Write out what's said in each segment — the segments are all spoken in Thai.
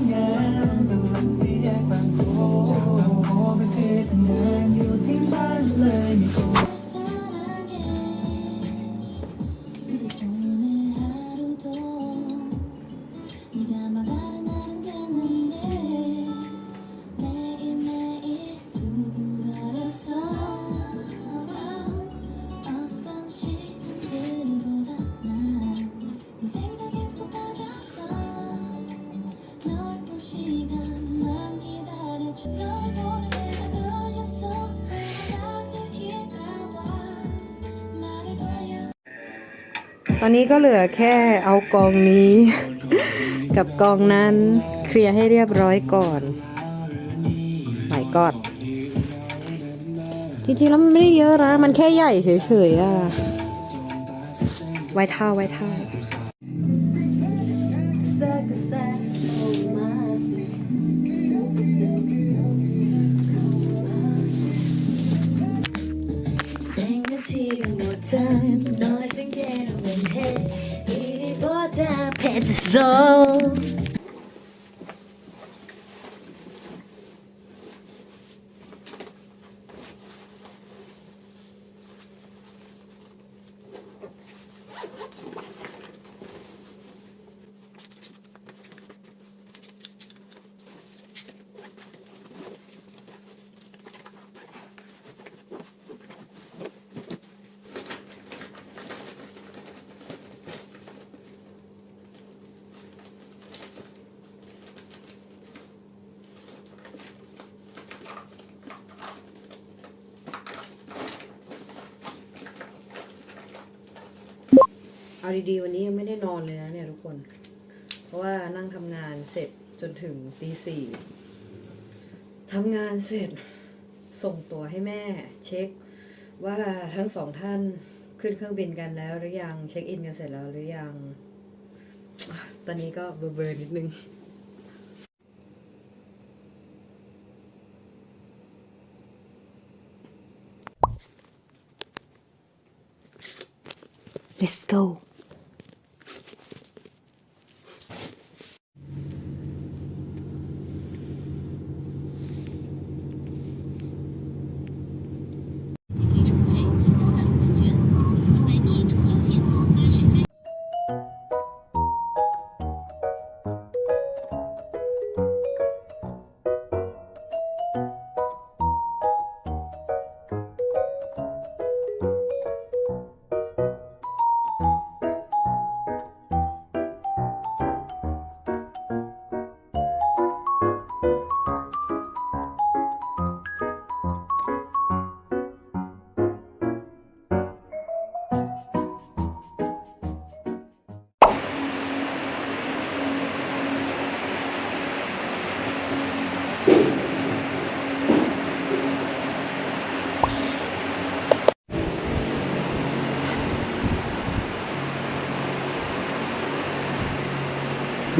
ง อนนี้ก็เหลือแค่เอากองนี้ กับกองนั้นเคลียร์ให้เรียบร้อยก่อนหมายกอดจริงๆแล้วมันไม่ได้เยอะนะ มันแค่ใหญ่เฉยๆอะไว้เท่าไว้เท่า So เอาดีๆวันนี้ยังไม่ได้นอนเลยนะเนี่ยทุกคน เพราะว่านั่งทำงานเสร็จจนถึงตีสี่ทำงานเสร็จส่งตัวให้แม่ เช็ค ว่าทั้งสองท่านขึ้นเครื่องบินกันแล้วหรือยังเช็คอินกันเสร็จแล้วหรือยัง ตอนนี้ก็เบลอๆนิดนึง Let's go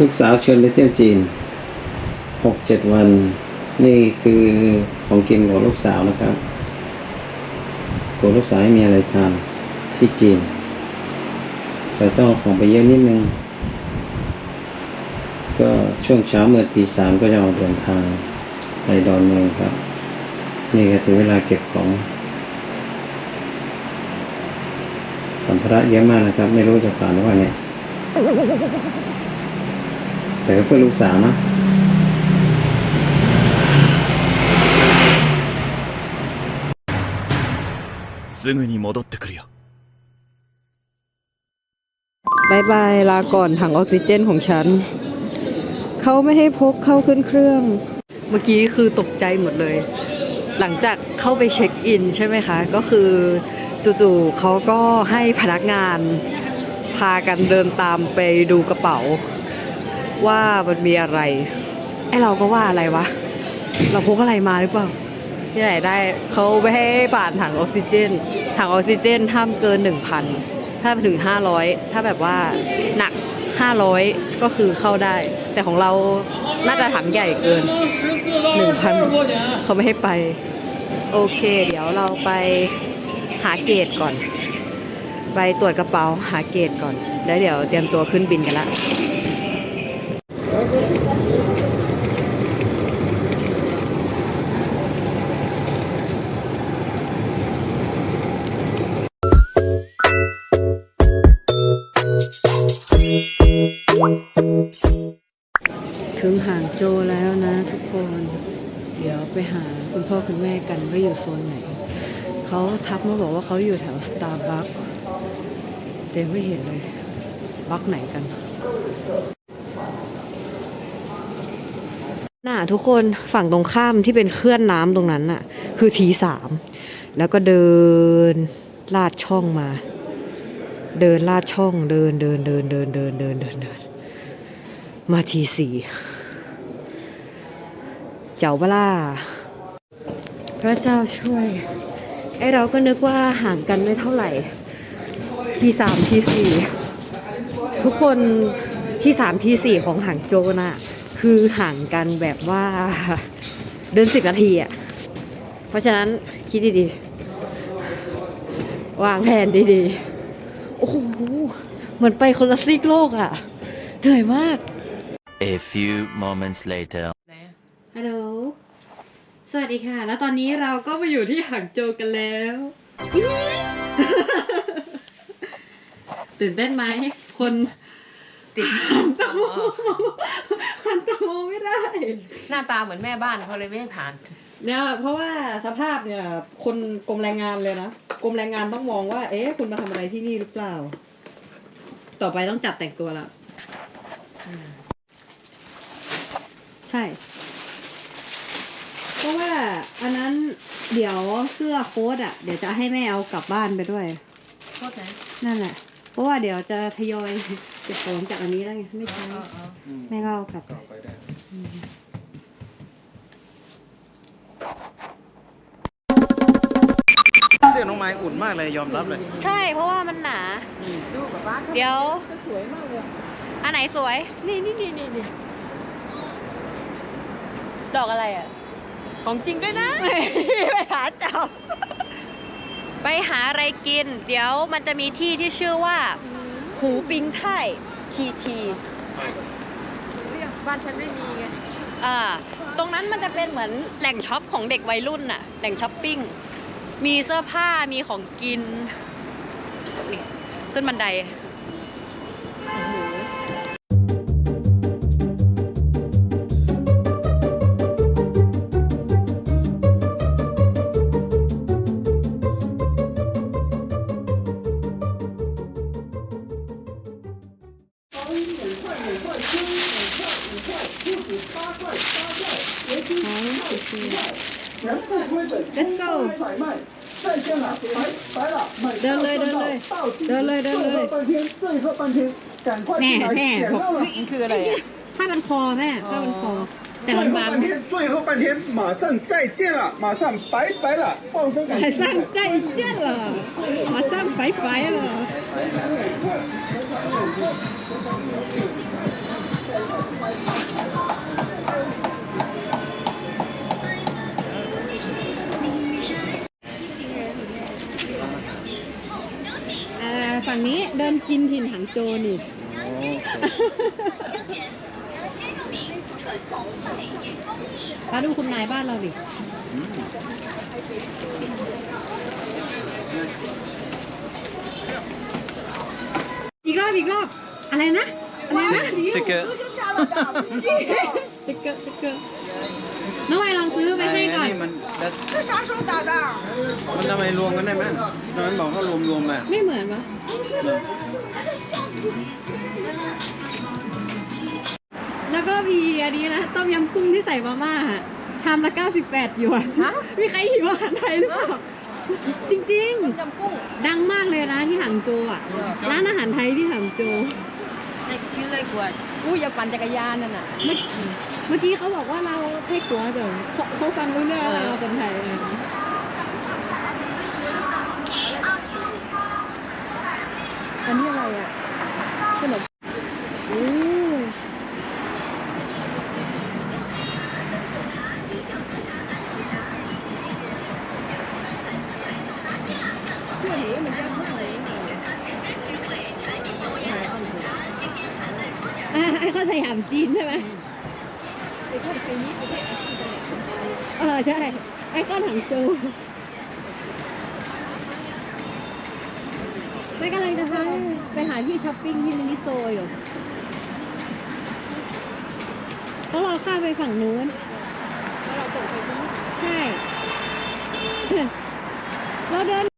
ลูกสาวชวนไปเที่ยวจีนหกเจ็ดวัน นี่คือของกินของลูกสาวนะครับกลัวลูกสาวไม่มีอะไรทานที่จีน แต่ต้องเอาของไปเยอะนิดนึง ก็ช่วงเช้าเมื่อตีสามก็จะออกเดินทางไปดอนเมืองครับ นี่ก็ถึงเวลาเก็บของสัมภาระเยอะมากนะครับ ไม่รู้จะผ่านหรือเปล่าเนี่ย แต่ก็เพื่อลูกสาวนะ すぐに戻ってくるよ บายบาย ลาก่อนถังออกซิเจนของฉัน เขาไม่ให้พกเข้าขึ้นเครื่อง เมื่อกี้คือตกใจหมดเลย หลังจากเข้าไปเช็คอินใช่ไหมคะ ก็คือจู่ๆเขาก็ให้พนักงาน พากันเดินตามไปดูกระเป๋า ว่ามันมีอะไรไอเราก็ว่าอะไรวะ เราพกอะไรมาหรือเปล่าที่ไหนได้เขาไม่ให้ผ่านถังออกซิเจน ถังออกซิเจนห้ามเกิน1,000ถ้าถึง500ถ้าแบบว่าหนัก500ก็คือเข้าได้ แต่ของเราน่าจะถังใหญ่เกิน1,000เขาไม่ให้ไป โอเค เดี๋ยวเราไปหาเกตก่อน ไปตรวจกระเป๋าหาเกตก่อน แล้วเดี๋ยวเตรียมตัวขึ้นบินกันละ กันว่าอยู่โซนไหน เขาทักมาบอกว่าเขาอยู่แถวสตาร์บัคแต่ไม่เห็นเลยบัคไหนกันน่ะทุกคนฝั่งตรงข้ามที่เป็นเคลื่อนน้ำตรงนั้นน่ะ คือทีสามแล้วก็เดินลาดช่องมา เดินลาดช่องเดินเดินเดินเดินเดินเดินเดินเดินมาทีสี่เจ้าบล่า ระเจ้าช่วย ไอเราก็นึกว่าห่างกันไม่เท่าไหร่ ทีสามทีสี่ทุกคนที่สามทีสี่ของห่างโจวน่ะคือห่างกันแบบว่าเดินสิบนาทีอะ เพราะฉะนั้นคิดดีๆ วางแผนดีๆ โอ้โหเหมือนไปคนละซีกโลกอะเหนื่อยมาก A few moments later. ฮัลโหล สวัสดีค่ะ แล้วตอนนี้เราก็มาอยู่ที่หังโจวกันแล้วตื่นเต้นไหม คนติดหันตามองหันตามองไม่ได้ หน้าตาเหมือนแม่บ้านเขาเลยไม่ให้ผ่าน เนี่ยเพราะว่าสภาพเนี่ย คนกรมแรงงานเลยนะกรมแรงงานต้องมองว่า เอ๊ะ คุณมาทำอะไรที่นี่หรือเปล่า ต่อไปต้องจัดแต่งตัวละใช่เพ ราะว่าอันนั้นเดี๋ยวเสื้อโค้ทอะ เดี๋ยวจะให้แม่เอากลับบ้านไปด้วย โทษนะนั่นแหละ เพราะว่าเดี๋ยวจะทยอยเก็บของจากอันนี้แล้วไงไม่ใช้อ๋ออ๋อแม่ก็เอากลับไปเสื้อน้องไม้อุ่นมากเลยยอมรับเลยใช่ เพราะว่ามันหนา ดูกับบ้านเดี๋ยว สวยมากเลยอันไหนสวย นี่นี่นี่นี่นี่ดอกอะไรอะ ของจริงด้วยนะ ไปหาจับ ไปหาอะไรกิน เดี๋ยวมันจะมีที่ที่ชื่อว่า หูปิงไท่ทีทีบ้านฉันไม่มีไงอ่าตรงนั้นมันจะเป็นเหมือนแหล่งช็อปของเด็กวัยรุ่นน่ะ แหล่งช้อปปิ้ง มีเสื้อผ้ามีของกิน นี่ขึ้นบันได Let's go เดินเลยเดินเลยเดินเลยเดินเลยแน่แน่ผม มันคืออะไรอะ ผ้าพันคอแม่ผ้าพันคอ แต่มันบาง 最后半天马上再见了，马上拜拜了，放声感 马谢。上再见了马上拜拜了 อ่าฝั่งนี้เดินกินถิ่นหางโจนี่ มาดูคุณนายบ้านเราดิอีก อบอีกรอบอะไรนะอะไรนะ这个จะเกิดจะเกิดน้องไอลองซื้อไปให้ก่อน มันมันทำไมรวมกันได้ไหมตอนนั้นบอกเขารวมรวมๆมาไม่เหมือนปะแล้วก็มีอันนี้นะต้มยำกุ้งที่ใส่มาม่าอะชามละ 98หยวนมีใครหิวอาหารไทยหรือเปล่า จริงยำกุ้ง ๆ ดังมากเลยนะที่หางโจวอะ ร้านอาหารไทยที่หางโจวอู้อย่าปั่นจักรยานนั่นน่ะ เมื่อเมื่อกี้เขาบอกว่าเราให้กัวเดี๋ยวเขาเขาฟังรู้เรื่องว่าเราคนไทยเลยอันนี้อะไรอะาวสยามจีนใช่ไหมไอ้ข้าวไชนีสไม่ใช่เออใช่ ไอ้ข้าวถังโจวไม่กำลังจะพาไปหาที่ช้อปปิ้งที่มินิโซอยู่เพราะเราข้ามไปฝั่งนู้นเราตกไปที่ใช่ เราเดิน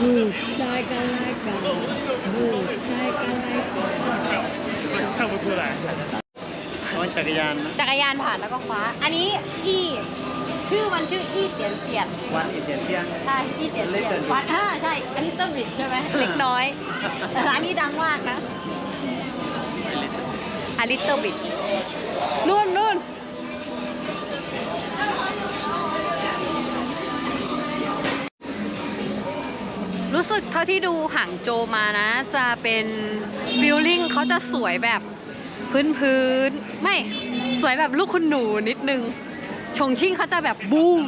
เออนี่ชายกันไล่กันนี่ชายกันไล่กันจักรยานผ่านแล้วก็คว้า อันนี้อีชื่อมันชื่ออีเตียนเตียนวัดอินเดียนเที่ยงใช่อีเตียนเตียนวัดอ่าใช่ อันนี้ต้นบิดใช่ไหมเล็กน้อย แต่ร้านนี้ดังมากนะอลิตเติ้ลบิดนู่น รู้สึกเท่าที่ดูหางโจมานะ จะเป็นฟิลลิ่งเขาจะสวยแบบพื้นพื้นๆไม่สวยแบบลูกคุณหนูนิดนึง ชงชิ่งเขาจะแบบบูม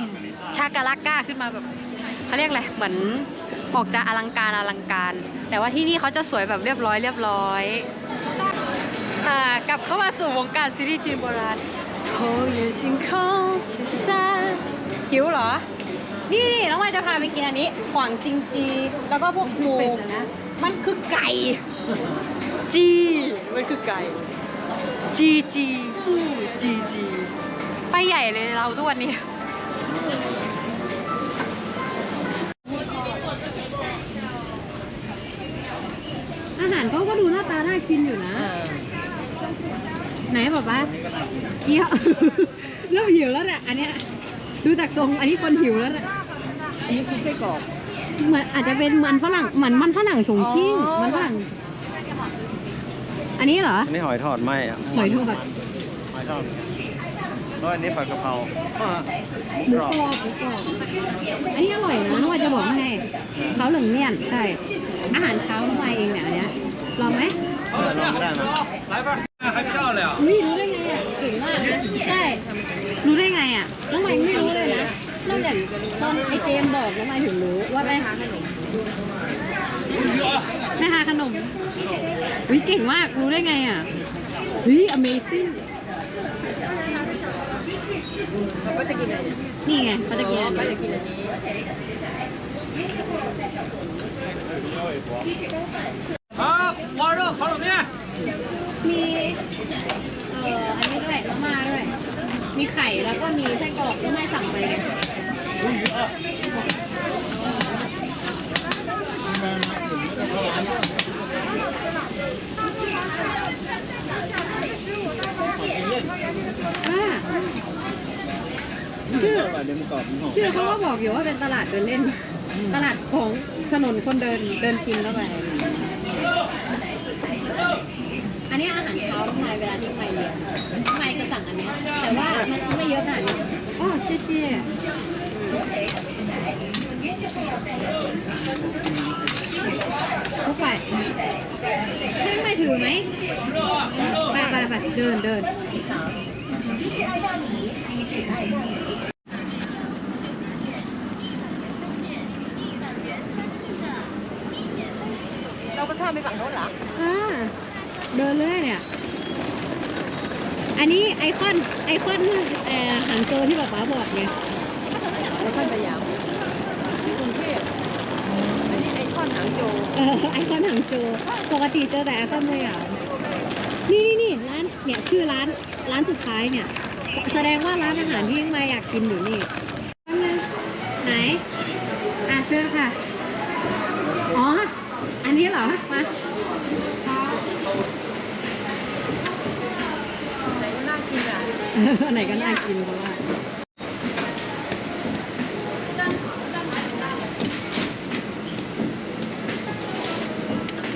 ชากาลาก้าขึ้นมาแบบเขาเรียกอะไรเหมือนออกจะอลังการอลังการ แต่ว่าที่นี่เขาจะสวยแบบเรียบร้อยเรียบร้อยอ่ากลับเข้ามาสู่วงการซีรีส์จีนโบราณโคเยชิงคงชิซาหิวเหรอ นี่นี่น้องวายจะพาไปกินอันนี้ขวางจิงจี แล้วก็พวกหมูมันคือไก่ จี มันคือไก่ จีจีฟู่จีจีไปใหญ่เลยเราทุกวันนี้อาหารเขาก็ดูหน้าตาน่ากินอยู่นะ ไหนบอกว่าเกี้ยวเริ่มหิวแล้วเนี่ยอันเนี้ยดูจากทรงอันนี้คนหิวแล้วเนี่ยอั นนี้คือไส้กรอก เหมือนอาจจะเป็นมันฝรั่งเหมือนมันฝรั่งฉงชิ่งอ๋อ มันฝรั่ง อันนี้เหรออันนี้หอยทอดไหมอะหอยทอดหอยทอดแล้วอันนี้ผัดกะเพราหมูกรอบหมูกรอบอันนี้อร่อยนะน้องวายจะบอกให้เขาเหลืองเมี่ยนใช่ อาหารเช้าน้องวายเองเนี่ยอันเนี้ยลองไหมเออลองก็ได้นะอุ้ยรู้ได้ไงอะเก่งมากนะใช่รู้ได้ไงอะน้องวายไม่รู้เลยนะน อกจากตอนไอเจมบอกน้องวาถึงรู้ว่าแม่ค้าขนมแม่ค้าขนมอุ้ยเก่งมากรู้ได้ไงอะเฮ้ย amazing เราก็จะกินอะไรนี่ไงเขาจะกินอันก็นี้จะกินอันนี้มีเอ่ออันนี้ด้วยมาม่าด้วย มีไข่แล้วก็มีไส้กรอกที่ไม่สั่งไปเล ยอ่าชื่อชื่อเขาก็บอกอยู่ว่าเป็นตลาดเดินเล่น ตลาดของถนนคนเดินเดินกินเข้าไป อันนี้อาหารเช้าทำไมเวลาที่ไปเรียนทำไมจะสั่งอันเนี้ยแต่ว่ามันไม่เยอะขนาดนี้อ๋อเชี่ยเชี่ย เข้าไปให้ไม่ถือไหมไปไปไปเดินเดินเราก็ข้ามไปฝั่งโน้นเหรออ่าเดินเลยเนี่ย อันนี้ไอคอนไอคอนเอ่อหางโจที่ป๊าป๊าบอกไงแล้ว ค่อยไปยาวที่กรุงเทพอันนี้ไอคอนหางโจเออไอคอนหางโจปกติเจอแต่ไอคอนสยามนี่นี่นี่ร้านเนี่ยชื่อร้านร้านสุดท้ายเนี่ย แสดงว่าร้านอาหารที่ยังมาอยากกินอยู่นี่แป๊บนึงไหนอะเชิญค่ะ อ๋อ อันนี้เหรอ มาไหนก็น่ากินอะอันไหนก็น่ากินเพราะว่า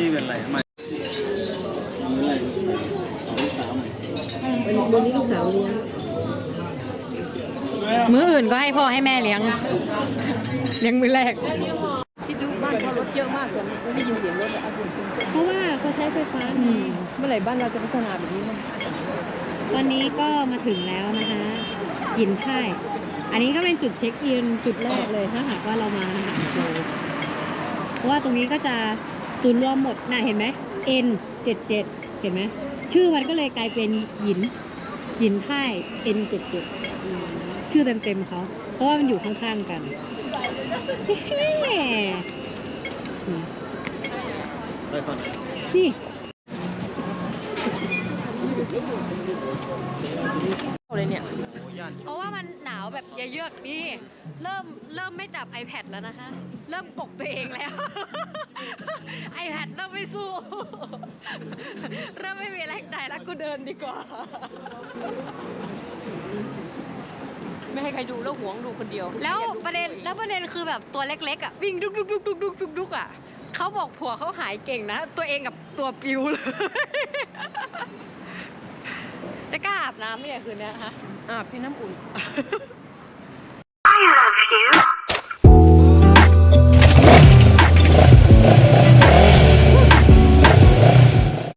นี่เป็นอะไรทำไมอะไรลูกสาวใหม่วันนี้ลูกสาวเลี้ยงมื้ออื่นก็ให้พ่อให้แม่เลี้ยง เลี้ยงมื้อแรกคิดดูบ้านเขารถเยอะมากแต่ไม่ได้ยินเสียงรถอะเพราะว่าเขาใช้ไฟฟ้าไงเมื่อไหร่บ้านเราจะพัฒนาแบบนี้มั้งตอนนี้ก็มาถึงแล้วนะคะกินค่าย อันนี้ก็เป็นจุดเช็คอินจุดแรกเลยถ้าหากว่าเรามาหาโจเพราะว่าตรงนี้ก็จะ ศูนย์รวมหมดน่ะเห็นไหม N เจ็ดเห็นไหมชื่อมันก็เลยกลายเป็นหยินหยินค่าย N เจ็ดเจ็ดชื่อเต็มๆเขาเพราะว่ามันอยู่ข้างๆกันเฮ้อืมไปก่อนนี่เลยเนี่ยเพราะว่ามันหนาวแบบเยือกนี่ เริ่มเริ่มไม่จับ iPad แล้วนะคะเริ่มปกตัวเองแล้ว iPad เริ่มไม่สู้ เริ่มไม่มีแรงใจแล้วกูเดินดีกว่า ไม่ให้ใครดูแล้วหวงดูคนเดียวแล้วไม่อยากประเด็นด้วยแล้วประเด็นคือแบบตัวเล็กๆอะวิ่งดุกดุกดุกดุกดุกดุกดุกอะเขาบอกผัวเขาหายเก่งนะ ตัวเองกับตัวปิวเลย จะกล้าอาบน้ำไหมเนี่ยคืนเนี้ยฮะอาบที่น้ำอุ่น